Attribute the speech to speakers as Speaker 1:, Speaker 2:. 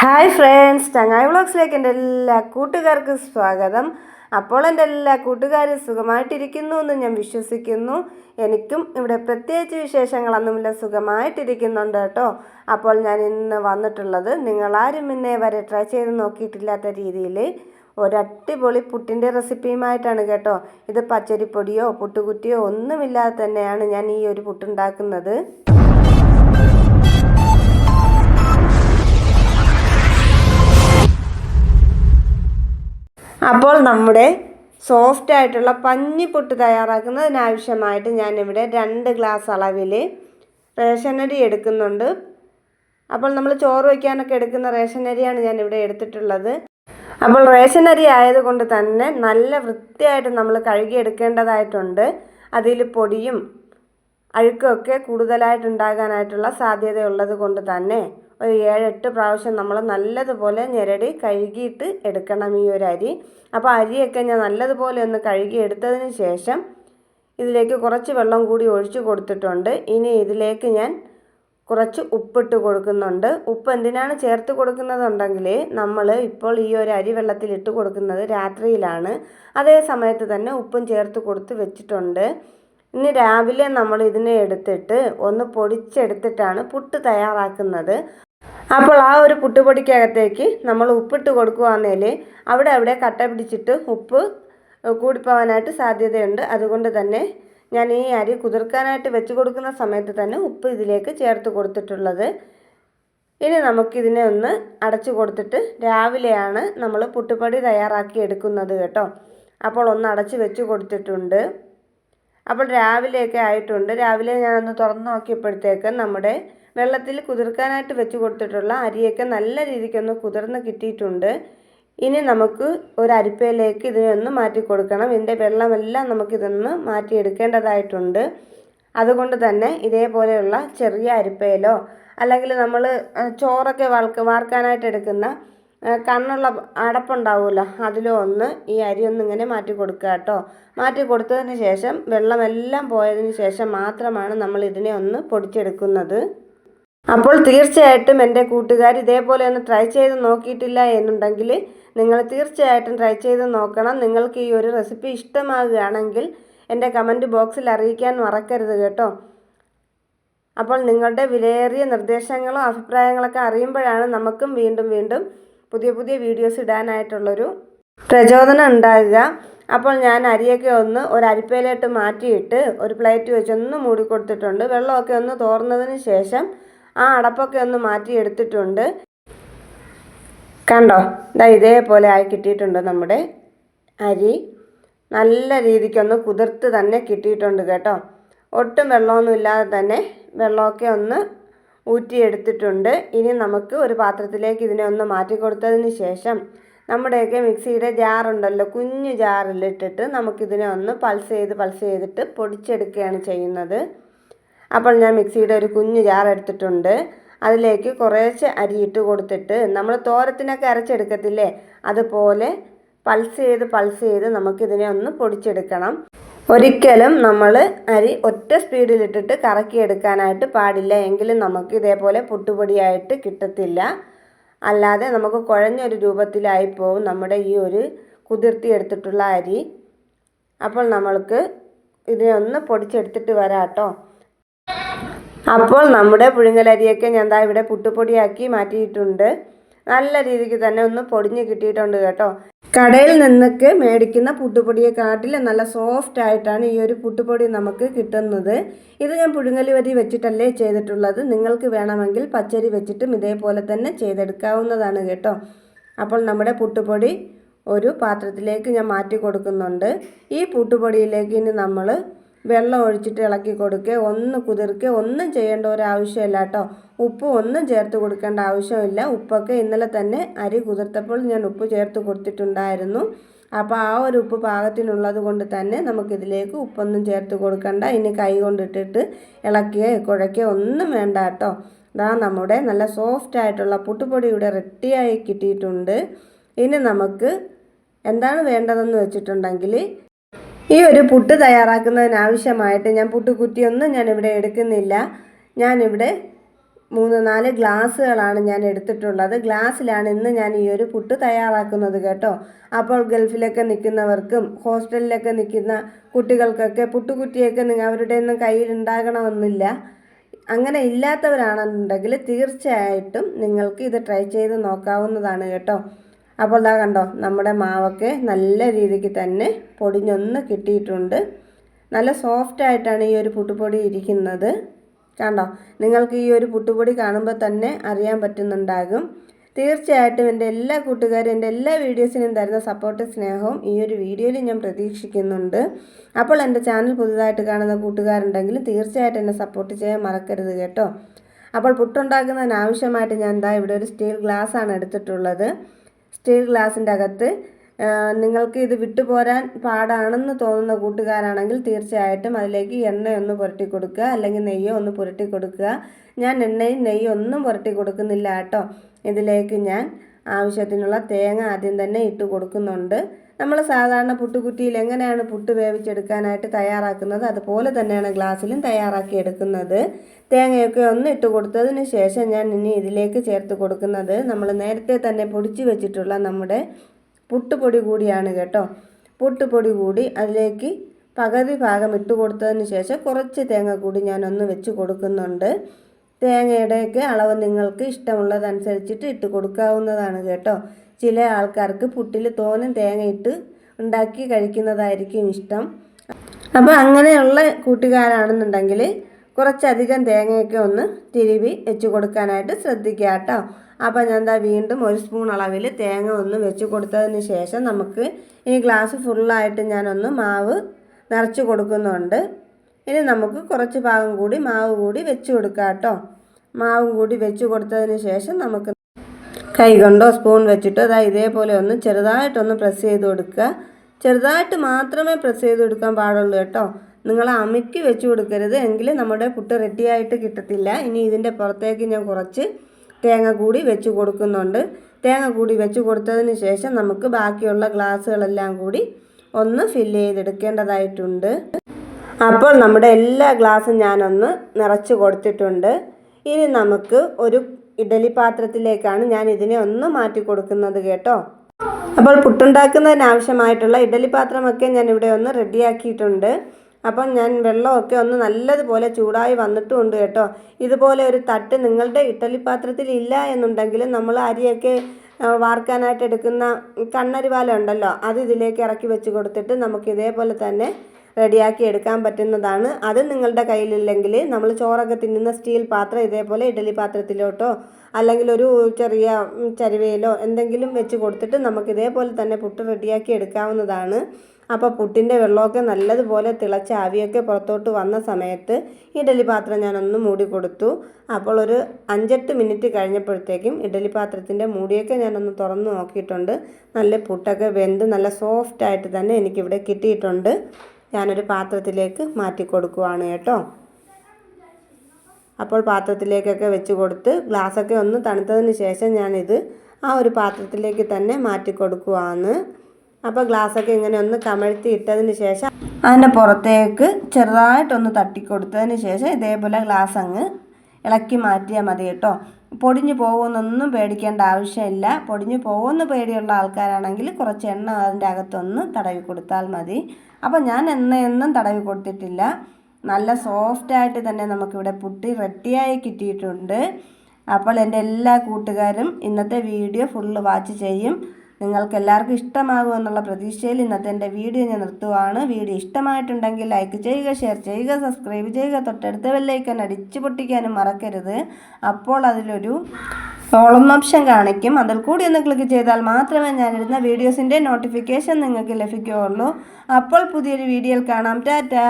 Speaker 1: Hi friends ചങ്ങായി വ്ളോഗ്സിലേക്ക് എന്റെ എല്ലാ കൂട്ടുകാർക്കും സ്വാഗതം. അപ്പോൾ എന്റെ എല്ലാ കൂട്ടുകാരും സുഖമായിട്ടിരിക്കുന്നു എന്ന് ഞാൻ വിശ്വസിക്കുന്നു. എനിക്കും ഇവിടെ പ്രത്യേകിച്ച് വിശേഷങ്ങളൊന്നുമില്ല സുഖമായിട്ടിരിക്കുന്നുണ്ട് കേട്ടോ. അപ്പോൾ ഞാൻ ഇന്ന് വന്നിട്ടുള്ളത് നിങ്ങളാരും ഇന്നേ വരെ ട്രൈ ചെയ്ത് നോക്കിയിട്ടില്ലാത്ത രീതിയിൽ ഒരട്ടിപൊളി പുട്ടിന്റെ റെസിപ്പിയുമായിട്ടാണ് കേട്ടോ. ഇത് പച്ചരിപ്പൊടിയോ പുട്ടുകുറ്റിയോ ഒന്നുമില്ലാതെ തന്നെയാണ് ഞാൻ ഈ ഒരു പുട്ടുണ്ടാക്കുന്നത് അപ്പോൾ നമ്മുടെ സോഫ്റ്റ് ആയിട്ടുള്ള പഞ്ഞിപ്പൊട്ട് തയ്യാറാക്കുന്നതിനാവശ്യമായിട്ട് ഞാനിവിടെ രണ്ട് ഗ്ലാസ് അളവിൽ റേഷനരി എടുക്കുന്നുണ്ട്. അപ്പോൾ നമ്മൾ ചോറ് വയ്ക്കാനൊക്കെ എടുക്കുന്ന റേഷനരിയാണ് ഞാനിവിടെ എടുത്തിട്ടുള്ളത്. അപ്പോൾ റേഷനരി ആയതുകൊണ്ട് തന്നെ നല്ല വൃത്തിയായിട്ട് നമ്മൾ കഴുകിയെടുക്കേണ്ടതായിട്ടുണ്ട്. അതിൽ പൊടിയും അഴുക്കൊക്കെ കൂടുതലായിട്ടുണ്ടാകാനായിട്ടുള്ള സാധ്യതയുള്ളത് കൊണ്ട് തന്നെ ഒരു ഏഴെട്ട് പ്രാവശ്യം നമ്മൾ നല്ലതുപോലെ ഞെരടി കഴുകിയിട്ട് എടുക്കണം ഈ ഒരു അരി. അപ്പോൾ അരിയൊക്കെ ഞാൻ നല്ലതുപോലെ ഒന്ന് കഴുകി എടുത്തതിന് ശേഷം ഇതിലേക്ക് കുറച്ച് വെള്ളം കൂടി ഒഴിച്ചു കൊടുത്തിട്ടുണ്ട്. ഇനി ഇതിലേക്ക് ഞാൻ കുറച്ച് ഉപ്പിട്ട് കൊടുക്കുന്നുണ്ട്. ഉപ്പ് എന്തിനാണ് ചേർത്ത് കൊടുക്കുന്നതുണ്ടെങ്കിൽ നമ്മൾ ഇപ്പോൾ ഈ ഒരു അരി വെള്ളത്തിൽ ഇട്ട് കൊടുക്കുന്നത് രാത്രിയിലാണ്. അതേ സമയത്ത് തന്നെ ഉപ്പും ചേർത്ത് കൊടുത്ത് വെച്ചിട്ടുണ്ട്. ഇനി രാവിലെ നമ്മൾ ഇതിനെ എടുത്തിട്ട് ഒന്ന് പൊടിച്ചെടുത്തിട്ടാണ് പുട്ട് തയ്യാറാക്കുന്നത്. അപ്പോൾ ആ ഒരു പുട്ടുപൊടിക്കകത്തേക്ക് നമ്മൾ ഉപ്പിട്ട് കൊടുക്കുകയാണെങ്കിൽ അവിടെ അവിടെ കട്ട പിടിച്ചിട്ട് ഉപ്പ് കൂടിപ്പോവാനായിട്ട് സാധ്യതയുണ്ട്. അതുകൊണ്ട് തന്നെ ഞാൻ ഈ അരി കുതിർക്കാനായിട്ട് വെച്ച് കൊടുക്കുന്ന സമയത്ത് തന്നെ ഉപ്പ് ഇതിലേക്ക് ചേർത്ത് കൊടുത്തിട്ടുള്ളത്. ഇനി നമുക്കിതിനെ ഒന്ന് അടച്ചു കൊടുത്തിട്ട് രാവിലെയാണ് നമ്മൾ പുട്ടുപൊടി തയ്യാറാക്കി എടുക്കുന്നത് കേട്ടോ. അപ്പോൾ ഒന്ന് അടച്ച് വെച്ച് കൊടുത്തിട്ടുണ്ട്. അപ്പോൾ രാവിലെയൊക്കെ ആയിട്ടുണ്ട്. രാവിലെ ഞാനൊന്ന് തുറന്ന് നോക്കിയപ്പോഴത്തേക്ക് നമ്മുടെ വെള്ളത്തിൽ കുതിർക്കാനായിട്ട് വെച്ച് കൊടുത്തിട്ടുള്ള അരിയൊക്കെ നല്ല രീതിക്കൊന്ന് കുതിർന്ന് കിട്ടിയിട്ടുണ്ട്. ഇനി നമുക്ക് ഒരു അരിപ്പയിലേക്ക് ഇതിനെ ഒന്ന് മാറ്റി കൊടുക്കണം. ഇതിന്റെ വെള്ളമെല്ലാം നമുക്കിതൊന്ന് മാറ്റിയെടുക്കേണ്ടതായിട്ടുണ്ട് അതുകൊണ്ട് തന്നെ ഇതേപോലെയുള്ള ചെറിയ അരിപ്പയിലോ അല്ലെങ്കിൽ നമ്മൾ ചോറൊക്കെ വൾക്ക് വാർക്കാനായിട്ട് എടുക്കുന്ന കണ്ണുള്ള അടപ്പുണ്ടാവുമല്ലോ അതിലോ ഒന്ന് ഈ അരി ഒന്ന് ഇങ്ങനെ മാറ്റി കൊടുക്കുക കേട്ടോ. മാറ്റി കൊടുത്തതിന് ശേഷം വെള്ളമെല്ലാം പോയതിന് ശേഷം മാത്രമാണ് നമ്മൾ ഇതിനെ ഒന്ന് പൊടിച്ചെടുക്കുന്നത്. അപ്പോൾ തീർച്ചയായിട്ടും എന്റെ കൂട്ടുകാർ ഇതേപോലെ ഒന്ന് ട്രൈ ചെയ്ത് നോക്കിയിട്ടില്ല എന്നുണ്ടെങ്കിൽ നിങ്ങൾ തീർച്ചയായിട്ടും ട്രൈ ചെയ്ത് നോക്കണം. നിങ്ങൾക്ക് ഈ ഒരു റെസിപ്പി ഇഷ്ടമാകുകയാണെങ്കിൽ എന്റെ കമന്റ് ബോക്സിൽ അറിയിക്കാൻ മറക്കരുത് കേട്ടോ. അപ്പോൾ നിങ്ങളുടെ വിലയേറിയ നിർദ്ദേശങ്ങളോ അഭിപ്രായങ്ങളൊക്കെ അറിയുമ്പോഴാണ് നമുക്കും വീണ്ടും വീണ്ടും പുതിയ പുതിയ വീഡിയോസ് ഇടാനായിട്ടുള്ളൊരു പ്രചോദനം ഉണ്ടാകുക. അപ്പോൾ ഞാൻ അരിയൊക്കെ ഒന്ന് ഒരു അരിപ്പയിലോട്ട് മാറ്റിയിട്ട് ഒരു പ്ലേറ്റ് വെച്ചൊന്ന് മൂടി കൊടുത്തിട്ടുണ്ട് വെള്ളമൊക്കെ ഒന്ന് തോർന്നതിന് ശേഷം ആ അടപ്പൊക്കെ ഒന്ന് മാറ്റി എടുത്തിട്ടുണ്ട്. കണ്ടോ? ഇതാ ഇതേപോലെ ആയി കിട്ടിയിട്ടുണ്ട് നമ്മുടെ അരി. നല്ല രീതിക്കൊന്ന് കുതിർത്ത് തന്നെ കിട്ടിയിട്ടുണ്ട് കേട്ടോ. ഒട്ടും വെള്ളമൊന്നും ഇല്ലാതെ തന്നെ വെള്ളമൊക്കെ ഒന്ന് ഊറ്റിയെടുത്തിട്ടുണ്ട് ഇനി നമുക്ക് ഒരു പാത്രത്തിലേക്ക് ഇതിനെ ഒന്ന് മാറ്റി കൊടുത്തതിന് ശേഷം നമ്മുടെയൊക്കെ മിക്സിയുടെ ജാറുണ്ടല്ലോ കുഞ്ഞു ജാറിലിട്ടിട്ട് നമുക്കിതിനെ ഒന്ന് പൾസ് ചെയ്ത് പൾസ് ചെയ്തിട്ട് പൊടിച്ചെടുക്കുകയാണ് ചെയ്യുന്നത്. അപ്പോൾ ഞാൻ മിക്സിയുടെ ഒരു കുഞ്ഞു ജാർ എടുത്തിട്ടുണ്ട്. അതിലേക്ക് കുറേശ്ശെ അരിയിട്ട് കൊടുത്തിട്ട് നമ്മൾ തോരത്തിനൊക്കെ അരച്ചെടുക്കത്തില്ലേ? അതുപോലെ പൾസ് ചെയ്ത് പൾസ് ചെയ്ത് നമുക്കിതിനെ ഒന്ന് പൊടിച്ചെടുക്കണം. ഒരിക്കലും നമ്മൾ അരി ഒറ്റ സ്പീഡിലിട്ടിട്ട് കറക്കിയെടുക്കാനായിട്ട് പാടില്ല. എങ്കിലും നമുക്ക് ഇതേപോലെ പുട്ടുപൊടിയായിട്ട് കിട്ടത്തില്ല. അല്ലാതെ നമുക്ക് കുഴഞ്ഞൊരു രൂപത്തിലായി പോകും നമ്മുടെ ഈ ഒരു കുതിർത്തി എടുത്തിട്ടുള്ള അരി. അപ്പോൾ നമ്മൾക്ക് ഇതിനെ ഒന്ന് പൊടിച്ചെടുത്തിട്ട് വരാം കേട്ടോ. അപ്പോൾ നമ്മുടെ പുഴുങ്ങലരിയൊക്കെ ഞാൻ ദാ ഇവിടെ പുട്ടുപൊടിയാക്കി മാറ്റിയിട്ടുണ്ട്. നല്ല രീതിക്ക് തന്നെ ഒന്ന് പൊടിഞ്ഞ് കിട്ടിയിട്ടുണ്ട് കേട്ടോ. കടയിൽ നിന്നൊക്കെ മേടിക്കുന്ന പുട്ടുപൊടിയെക്കാട്ടിലും നല്ല സോഫ്റ്റ് ആയിട്ടാണ് ഈ ഒരു പുട്ടുപൊടി നമുക്ക് കിട്ടുന്നത്. ഇത് ഞാൻ പുഴുങ്ങലി വരി വെച്ചിട്ടല്ലേ ചെയ്തിട്ടുള്ളത്. നിങ്ങൾക്ക് വേണമെങ്കിൽ പച്ചരി വെച്ചിട്ടും ഇതേപോലെ തന്നെ ചെയ്തെടുക്കാവുന്നതാണ് കേട്ടോ. അപ്പോൾ നമ്മുടെ പുട്ടുപൊടി ഒരു പാത്രത്തിലേക്ക് ഞാൻ മാറ്റി കൊടുക്കുന്നുണ്ട്. ഈ പുട്ടുപൊടിയിലേക്ക് ഇനി നമ്മൾ വെള്ളം ഒഴിച്ചിട്ട് ഇളക്കി കൊടുക്കുക ഒന്ന് കുതിർക്കുക ഒന്നും ചെയ്യേണ്ട ഒരു ആവശ്യമില്ല കേട്ടോ. ഉപ്പ് ഒന്നും ചേർത്ത് കൊടുക്കേണ്ട ആവശ്യമില്ല. ഉപ്പൊക്കെ ഇന്നലെ തന്നെ അരി കുതിർത്തപ്പോൾ ഞാൻ ഉപ്പ് ചേർത്ത് കൊടുത്തിട്ടുണ്ടായിരുന്നു. അപ്പോൾ ആ ഒരു ഉപ്പ് പാകത്തിനുള്ളത് കൊണ്ട് തന്നെ നമുക്കിതിലേക്ക് ഉപ്പൊന്നും ചേർത്ത് കൊടുക്കണ്ട. ഇനി കൈ കൊണ്ടിട്ടിട്ട് ഇളക്കിയ കുഴക്കുക ഒന്നും വേണ്ട കേട്ടോ. ഇതാ നമ്മുടെ നല്ല സോഫ്റ്റ് ആയിട്ടുള്ള പുട്ടുപൊടി ഇവിടെ റെഡിയായി കിട്ടിയിട്ടുണ്ട്. ഇനി നമുക്ക് എന്താണ് വേണ്ടതെന്ന് വെച്ചിട്ടുണ്ടെങ്കിൽ ഈ ഒരു പുട്ട് തയ്യാറാക്കുന്നതിനാവശ്യമായിട്ട് ഞാൻ പുട്ടുകുറ്റിയൊന്നും ഞാനിവിടെ എടുക്കുന്നില്ല. ഞാനിവിടെ മൂന്ന് നാല് ഗ്ലാസ്സുകളാണ് ഞാൻ എടുത്തിട്ടുള്ളത്. ഗ്ലാസ്സിലാണ് ഇന്ന് ഞാൻ ഈ ഒരു പുട്ട് തയ്യാറാക്കുന്നത് കേട്ടോ. അപ്പോൾ ഗൾഫിലൊക്കെ നിൽക്കുന്നവർക്കും ഹോസ്റ്റലിലൊക്കെ നിൽക്കുന്ന കുട്ടികൾക്കൊക്കെ പുട്ടുകുറ്റിയൊക്കെ അവരുടെ ഒന്നും കയ്യിൽ ഉണ്ടാകണമെന്നില്ല. അങ്ങനെ ഇല്ലാത്തവരാണെന്നുണ്ടെങ്കിൽ തീർച്ചയായിട്ടും നിങ്ങൾക്ക് ഇത് ട്രൈ ചെയ്ത് നോക്കാവുന്നതാണ് കേട്ടോ. അപ്പോൾ ഇതാ കണ്ടോ നമ്മുടെ മാവൊക്കെ നല്ല രീതിക്ക് തന്നെ പൊടിഞ്ഞൊന്ന് കിട്ടിയിട്ടുണ്ട്. നല്ല സോഫ്റ്റ് ആയിട്ടാണ് ഈ ഒരു പുട്ടുപൊടി ഇരിക്കുന്നത്. കണ്ടോ നിങ്ങൾക്ക് ഈ ഒരു പുട്ടുപൊടി കാണുമ്പോൾ തന്നെ അറിയാൻ പറ്റുന്നുണ്ടാകും. തീർച്ചയായിട്ടും എന്റെ എല്ലാ കൂട്ടുകാരും എന്റെ എല്ലാ വീഡിയോസിനും തരുന്ന സപ്പോർട്ട് സ്നേഹവും ഈ ഒരു വീഡിയോയിൽ ഞാൻ പ്രതീക്ഷിക്കുന്നുണ്ട്. അപ്പോൾ എന്റെ ചാനൽ പുതുതായിട്ട് കാണുന്ന കൂട്ടുകാരുണ്ടെങ്കിലും തീർച്ചയായിട്ടും എന്നെ സപ്പോർട്ട് ചെയ്യാൻ മറക്കരുത് കേട്ടോ. അപ്പോൾ പുട്ടുണ്ടാക്കുന്നതിന് ആവശ്യമായിട്ട് ഞാൻ എന്താ ഇവിടെ ഒരു സ്റ്റീൽ ഗ്ലാസ് ആണ് എടുത്തിട്ടുള്ളത്. സ്റ്റീൽ ഗ്ലാസിന്റെ അകത്ത് നിങ്ങൾക്ക് ഇത് വിട്ടുപോരാൻ പാടാണെന്ന് തോന്നുന്ന കൂട്ടുകാരാണെങ്കിൽ തീർച്ചയായിട്ടും അതിലേക്ക് എണ്ണയൊന്ന് പുരട്ടി കൊടുക്കുക അല്ലെങ്കിൽ നെയ്യോ ഒന്ന് പുരട്ടി കൊടുക്കുക. ഞാൻ എണ്ണയും നെയ്യും ഒന്നും പുരട്ടി കൊടുക്കുന്നില്ല കേട്ടോ. ഇതിലേക്ക് ഞാൻ ആവശ്യത്തിനുള്ള തേങ്ങ ആദ്യം തന്നെ ഇട്ട് കൊടുക്കുന്നുണ്ട്. നമ്മൾ സാധാരണ പുട്ടുകുറ്റിയിൽ എങ്ങനെയാണ് പുട്ട് വേവിച്ചെടുക്കാനായിട്ട് തയ്യാറാക്കുന്നത്? അതുപോലെ തന്നെയാണ് ഗ്ലാസ്സിലും തയ്യാറാക്കി എടുക്കുന്നത്. തേങ്ങയൊക്കെ ഒന്ന് ഇട്ട് കൊടുത്തതിന് ശേഷം ഞാൻ ഇനി ഇതിലേക്ക് ചേർത്ത് കൊടുക്കുന്നത് നമ്മൾ നേരത്തെ തന്നെ പൊടിച്ച് വെച്ചിട്ടുള്ള നമ്മുടെ പുട്ടുപൊടി കൂടിയാണ് കേട്ടോ. പുട്ടുപൊടി കൂടി അതിലേക്ക് പകുതി ഭാഗം ഇട്ട് കൊടുത്തതിന് ശേഷം കുറച്ച് തേങ്ങ കൂടി ഒന്ന് വെച്ച് കൊടുക്കുന്നുണ്ട്. തേങ്ങയുടെയൊക്കെ അളവ് നിങ്ങൾക്ക് ഇഷ്ടമുള്ളതനുസരിച്ചിട്ട് ഇട്ട് കൊടുക്കാവുന്നതാണ് കേട്ടോ. ചില ആൾക്കാർക്ക് പുട്ടിൽ തോനും തേങ്ങ ഇട്ട് ഉണ്ടാക്കി കഴിക്കുന്നതായിരിക്കും ഇഷ്ടം. അപ്പോൾ അങ്ങനെയുള്ള കൂട്ടുകാരാണെന്നുണ്ടെങ്കിൽ കുറച്ചധികം തേങ്ങയൊക്കെ ഒന്ന് തിരുവി വെച്ച് കൊടുക്കാനായിട്ട് ശ്രദ്ധിക്കുക കേട്ടോ. അപ്പോൾ ഞാൻ എന്താ വീണ്ടും ഒരു സ്പൂൺ അളവിൽ തേങ്ങ ഒന്ന് വെച്ച് കൊടുത്തതിന് ശേഷം നമുക്ക് ഈ ഗ്ലാസ് ഫുള്ളായിട്ട് ഞാനൊന്ന് മാവ് നിറച്ച് കൊടുക്കുന്നുണ്ട്. ഇനി നമുക്ക് കുറച്ച് ഭാഗം കൂടി മാവ് കൂടി വെച്ച് കൊടുക്കാം കേട്ടോ. മാവും കൂടി വെച്ച് കൊടുത്തതിന് ശേഷം നമുക്ക് കൈ കൊണ്ടോ സ്പൂൺ വെച്ചിട്ടോ അതാ ഇതേപോലെ ഒന്ന് ചെറുതായിട്ടൊന്ന് പ്രസ് ചെയ്ത് കൊടുക്കുക. ചെറുതായിട്ട് മാത്രമേ പ്രസ് ചെയ്ത് കൊടുക്കാൻ പാടുള്ളൂ കേട്ടോ. നിങ്ങൾ അമിക്കി വെച്ച് കൊടുക്കരുത്. എങ്കിൽ നമ്മുടെ പുട്ട് റെഡിയായിട്ട് കിട്ടത്തില്ല. ഇനി ഇതിന്റെ പുറത്തേക്ക് ഞാൻ കുറച്ച് തേങ്ങ കൂടി വെച്ച് കൊടുക്കുന്നുണ്ട്. തേങ്ങ കൂടി വെച്ച് കൊടുത്തതിന് ശേഷം നമുക്ക് ബാക്കിയുള്ള ഗ്ലാസ്സുകളെല്ലാം കൂടി ഒന്ന് ഫില്ല് ചെയ്തെടുക്കേണ്ടതായിട്ടുണ്ട്. അപ്പോൾ നമ്മുടെ എല്ലാ ഗ്ലാസ്സും ഞാനൊന്ന് നിറച്ച് കൊടുത്തിട്ടുണ്ട്. ഇനി നമുക്ക് ഒരു ഇഡലി പാത്രത്തിലേക്കാണ് ഞാൻ ഇതിനെ ഒന്ന് മാറ്റി കൊടുക്കുന്നത് കേട്ടോ. അപ്പോൾ പുട്ടുണ്ടാക്കുന്നതിന് ആവശ്യമായിട്ടുള്ള ഇഡലി പാത്രമൊക്കെ ഞാൻ ഇവിടെ ഒന്ന് റെഡിയാക്കിയിട്ടുണ്ട്. അപ്പം ഞാൻ വെള്ളമൊക്കെ ഒന്ന് നല്ലതുപോലെ ചൂടായി വന്നിട്ടുമുണ്ട് കേട്ടോ. ഇതുപോലെ ഒരു തട്ട് നിങ്ങളുടെ ഇഡലി പാത്രത്തിൽ ഇല്ല എന്നുണ്ടെങ്കിൽ നമ്മൾ അരിയൊക്കെ വാർക്കാനായിട്ട് എടുക്കുന്ന കണ്ണരിവാല ഉണ്ടല്ലോ അത് ഇതിലേക്ക് ഇറക്കി വെച്ച് കൊടുത്തിട്ട് നമുക്ക് ഇതേപോലെ തന്നെ റെഡിയാക്കി എടുക്കാൻ പറ്റുന്നതാണ്. അത് നിങ്ങളുടെ കയ്യിലില്ലെങ്കിൽ നമ്മൾ ചോറൊക്കെ തിന്നുന്ന സ്റ്റീൽ പാത്രം ഇതേപോലെ ഇഡലി പാത്രത്തിലോട്ടോ അല്ലെങ്കിൽ ഒരു ചെറിയ ചരുവയിലോ എന്തെങ്കിലും വെച്ച് കൊടുത്തിട്ട് നമുക്ക് ഇതേപോലെ തന്നെ പുട്ട് റെഡിയാക്കി എടുക്കാവുന്നതാണ്. അപ്പോൾ പുട്ടിന്റെ വെള്ളമൊക്കെ നല്ലതുപോലെ തിളച്ച ആവിയൊക്കെ പുറത്തോട്ട് വന്ന സമയത്ത് ഇഡലി പാത്രം ഞാനൊന്ന് മൂടി കൊടുത്തു. അപ്പോൾ ഒരു അഞ്ചെട്ട് മിനിറ്റ് കഴിഞ്ഞപ്പോഴത്തേക്കും ഇഡലി പാത്രത്തിന്റെ മൂടിയൊക്കെ ഞാനൊന്ന് തുറന്ന് നോക്കിയിട്ടുണ്ട്. നല്ല പുട്ടൊക്കെ വെന്ത് നല്ല സോഫ്റ്റായിട്ട് തന്നെ എനിക്കിവിടെ കിട്ടിയിട്ടുണ്ട്. ഞാനൊരു പാത്രത്തിലേക്ക് മാറ്റി കൊടുക്കുവാണ് കേട്ടോ. അപ്പോൾ പാത്രത്തിലേക്കൊക്കെ വെച്ച് കൊടുത്ത് ഗ്ലാസ്സൊക്കെ ഒന്ന് തണുത്തതിന് ശേഷം ഞാനിത് ആ ഒരു പാത്രത്തിലേക്ക് തന്നെ മാറ്റി കൊടുക്കുവാണ്. അപ്പോൾ ഗ്ലാസ്സൊക്കെ ഇങ്ങനെ ഒന്ന് കമഴ്ത്തി ഇട്ടതിന് ശേഷം അതിന്റെ പുറത്തേക്ക് ചെറുതായിട്ടൊന്ന് തട്ടിക്കൊടുത്തതിന് ശേഷം ഇതേപോലെ ഗ്ലാസ് അങ്ങ് ഇളക്കി മാറ്റിയാൽ മതി കേട്ടോ. പൊടിഞ്ഞു പോകുമെന്നൊന്നും പേടിക്കേണ്ട ആവശ്യമില്ല. പൊടിഞ്ഞു പോകുമെന്ന് പേടിയുള്ള ആൾക്കാരാണെങ്കിൽ കുറച്ച് എണ്ണ അതിന്റെ അകത്തൊന്ന് തടവി കൊടുത്താൽ മതി. അപ്പോൾ ഞാൻ എണ്ണയൊന്നും തടവി കൊടുത്തിട്ടില്ല. നല്ല സോഫ്റ്റായിട്ട് തന്നെ നമുക്കിവിടെ പുട്ടി റെഡിയായി കിട്ടിയിട്ടുണ്ട്. അപ്പോൾ എന്റെ എല്ലാ കൂട്ടുകാരും ഇന്നത്തെ വീഡിയോ ഫുള്ള് വാച്ച് ചെയ്യും. നിങ്ങൾക്ക് എല്ലാവർക്കും ഇഷ്ടമാകുമെന്നുള്ള പ്രതീക്ഷയിൽ ഇന്നത്തെ എന്റെ വീഡിയോ ഞാൻ നിർത്തുവാണ്. വീഡിയോ ഇഷ്ടമായിട്ടുണ്ടെങ്കിൽ ലൈക്ക് ചെയ്യുക ഷെയർ ചെയ്യുക സബ്സ്ക്രൈബ് ചെയ്യുക. തൊട്ടടുത്ത ബെല്ലൈക്കൻ അടിച്ചു പൊട്ടിക്കാനും മറക്കരുത്. അപ്പോൾ അതിലൊരു ഓളം ഓപ്ഷൻ കാണിക്കും. അതിൽ കൂടി ഒന്ന് ക്ലിക്ക് ചെയ്താൽ മാത്രമേ ഞാനിടുന്ന വീഡിയോസിന്റെ നോട്ടിഫിക്കേഷൻ നിങ്ങൾക്ക് ലഭിക്കുകയുള്ളൂ. അപ്പോൾ പുതിയൊരു വീഡിയോയിൽ കാണാം. ടാറ്റാ!